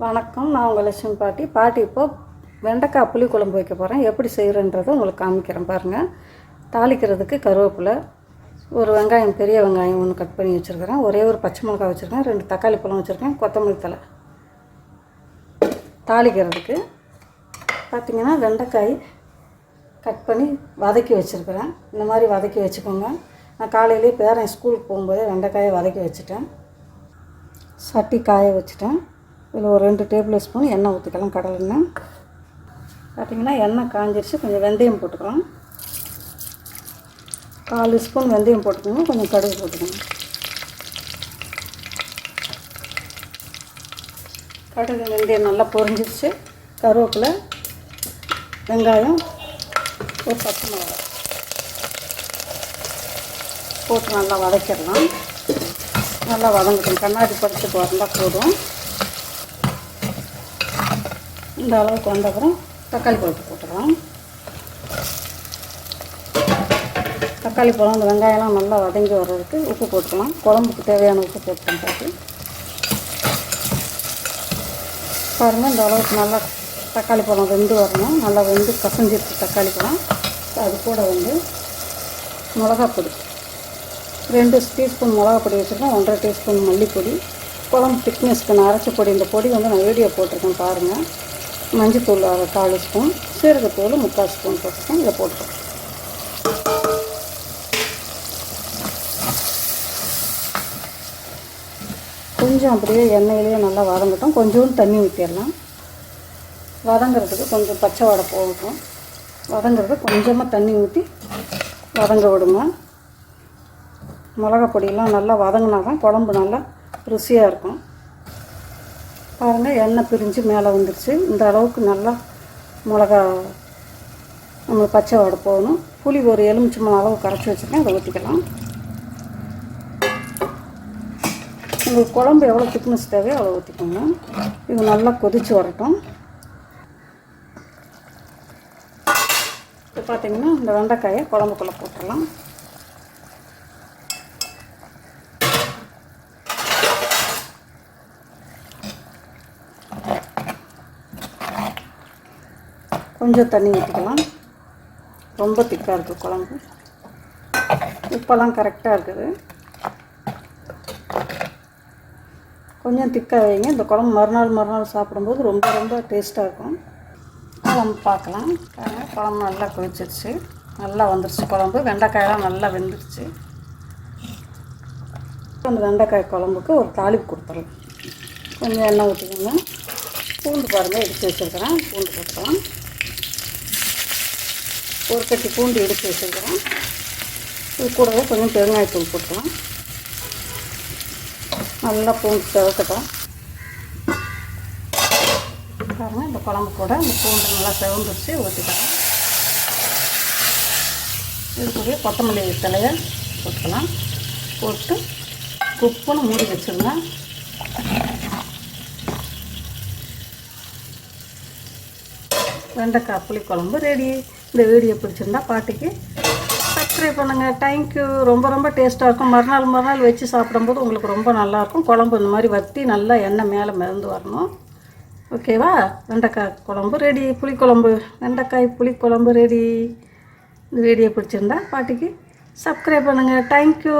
வணக்கம். நான் உங்கள் லட்சுமி பாட்டி. பாட்டி இப்போது வெண்டைக்காய் புளி குழம்பு வைக்க போகிறேன் எப்படி செய்கிறேன்றதை உங்களுக்கு காமிக்கிறேன் பாருங்கள் தாளிக்கிறதுக்கு கருவேப்பிலை ஒரு வெங்காயம் பெரிய வெங்காயம் ஒன்று கட் பண்ணி வச்சுருக்கிறேன். ஒரே ஒரு பச்சை மிளகாய் வச்சுருக்கேன். ரெண்டு தக்காளி பழம் வச்சுருக்கேன். கொத்தமல்லி தலை தாளிக்கிறதுக்கு பார்த்திங்கன்னா வெண்டைக்காய் கட் பண்ணி வதக்கி வச்சுருக்கிறேன். இந்த மாதிரி வதக்கி வச்சுக்கோங்க. நான் காலையிலேயே பேரன் ஸ்கூலுக்கு போகும்போதே வெண்டைக்காயை வதக்கி வச்சுட்டேன். சட்டி காய வச்சுட்டேன். இதில் ஒரு ரெண்டு டேபிள் ஸ்பூன் எண்ணெய் ஊற்றிக்கலாம் கடலெண்ணெய் பார்த்தீங்கன்னா எண்ணெய் காஞ்சிருச்சு. கொஞ்சம் வெந்தயம் போட்டுக்கலாம். கால் ஸ்பூன் வெந்தயம் போட்டுக்கோங்க. கொஞ்சம் கடுகு போட்டுக்கோங்க. கடுகு வெந்தயம் நல்லா பொரிஞ்சிருச்சு. கருவேப்பிலை வெங்காயம் ஒரு பச்சை மிளகாய். போட்டு நல்லா வதக்கிடலாம். நல்லா வதங்கட்டும். கண்ணாடி படுத்துட்டு வந்தால் போதும். இந்த அளவுக்கு வந்த அப்புறம் தக்காளி பழத்தை போட்டுடலாம் தக்காளி பழம் இந்த வெங்காயம்லாம் நல்லா வதங்கி வர்றதுக்கு உப்பு போட்டுக்கலாம். குழம்புக்கு தேவையான உப்பு போட்டுக்கலாம் பார்த்து பாருங்கள் இந்த அளவுக்கு நல்லா தக்காளி பழம் வெந்து வரணும். நல்லா வெந்து கசஞ்சிருச்சு தக்காளி பழம் அது கூட வந்து மிளகாப்பொடி ரெண்டு டீஸ்பூன் மிளகா பொடி வச்சுருக்கேன் ஒன்றரை டீஸ்பூன் மல்லிப்பொடி. குழம்பு திக்னஸ்க்கு நான் அரைச்ச பொடி இந்த பொடி வந்து நான் வீடியோ போட்டிருக்கேன் பாருங்கள் மஞ்சத்தூள் அரை கால் ஸ்பூன் சீரகத்தூள் முக்கால் ஸ்பூன் போட்டிருக்கேன் இதை போட்டுருக்கேன் கொஞ்சம் அப்படியே எண்ணெயிலேயே நல்லா வதங்கட்டும். கொஞ்சோண்டு தண்ணி ஊற்றிடலாம் வதங்கிறதுக்கு கொஞ்சம் பச்சை வடை போகட்டும். வதங்கிறது கொஞ்சமாக தண்ணி ஊற்றி வதங்க விடுங்க. மிளகா பொடியெல்லாம் நல்லா வதங்கினா தான் குழம்பு நல்லா ருசியாக இருக்கும். பாருங்கள் எண்ணெய் பிரிஞ்சு மேலே வந்துருச்சு. இந்த அளவுக்கு நல்லா மிளகா நம்ம பச்சை வடை போகணும் புளி ஒரு எலுமிச்சம்பழம் அளவு கரைச்சி வச்சுருக்கேன். அதை ஊற்றிக்கலாம் உங்களுக்கு குழம்பு எவ்வளோ திக்னஸ் தேவையோ அவ்வளோ ஊற்றிக்கோங்க இது நல்லா கொதித்து வரட்டும். இப்போ பார்த்தீங்கன்னா இந்த வெண்டைக்காயை குழம்புக்குள்ளே போட்டுடலாம். கொஞ்சம் தண்ணி ஊற்றிக்கலாம் ரொம்ப திக்காக இருக்குது குழம்பு. உப்பெல்லாம் கரெக்டாக இருக்குது. கொஞ்சம் திக்காக வைங்க. இந்த குழம்பு மறுநாள் மறுநாள் சாப்பிடும்போது ரொம்ப ரொம்ப டேஸ்ட்டாக இருக்கும். குழம்பு பார்க்கலாம். குழம்பு நல்லா கொதிச்சிருச்சு. நல்லா வந்துருச்சு குழம்பு. வெண்டைக்காயெல்லாம் நல்லா வெந்துருச்சு. அந்த வெண்டைக்காய் குழம்புக்கு ஒரு தாளிப்பு கொடுத்துடலாம். கொஞ்சம் எண்ணெய் ஊற்றிக்கோங்க பூண்டு பாருங்கள் எடுத்து வச்சுருக்கிறேன். பூண்டு போட்டுக்கலாம். ஒரு கட்டி பூண்டு எடுத்து வச்சுருக்கிறேன் இது கூடவே கொஞ்சம் பெருங்காயத்தூள் போட்டுக்கலாம். நல்லா பூண்டு செவக்கட்டும். பாருங்க இந்த குழம்பு கூட இந்த பூண்டு நல்லா செவந்துருச்சு ஊற்றிக்கலாம் இது கூட கொத்தமல்லி தலையை போட்டுக்கலாம். போட்டு குப்புன்னு மூடி வச்சுருங்க. வெண்டைக்காய் புளிக்குழம்பு ரெடி. இந்த வீடியோ பிடிச்சிருந்தா பாட்டிக்கு சப்ஸ்கிரைப் பண்ணுங்கள் தேங்க்யூ ரொம்ப ரொம்ப டேஸ்ட்டாக இருக்கும். மறுநாள் மறுநாள் வச்சு சாப்பிடும்போது உங்களுக்கு ரொம்ப நல்லாயிருக்கும் குழம்பு இந்த மாதிரி வற்றி நல்லா எண்ணெய் மேலே மிதந்து வரணும். ஓகேவா வெண்டைக்காய் குழம்பு ரெடி புளிக்குழம்பு. வெண்டைக்காய் புளிக்குழம்பு ரெடி இந்த வீடியோ பிடிச்சிருந்தா பாட்டிக்கு சப்ஸ்கிரைப் பண்ணுங்கள் தேங்க்யூ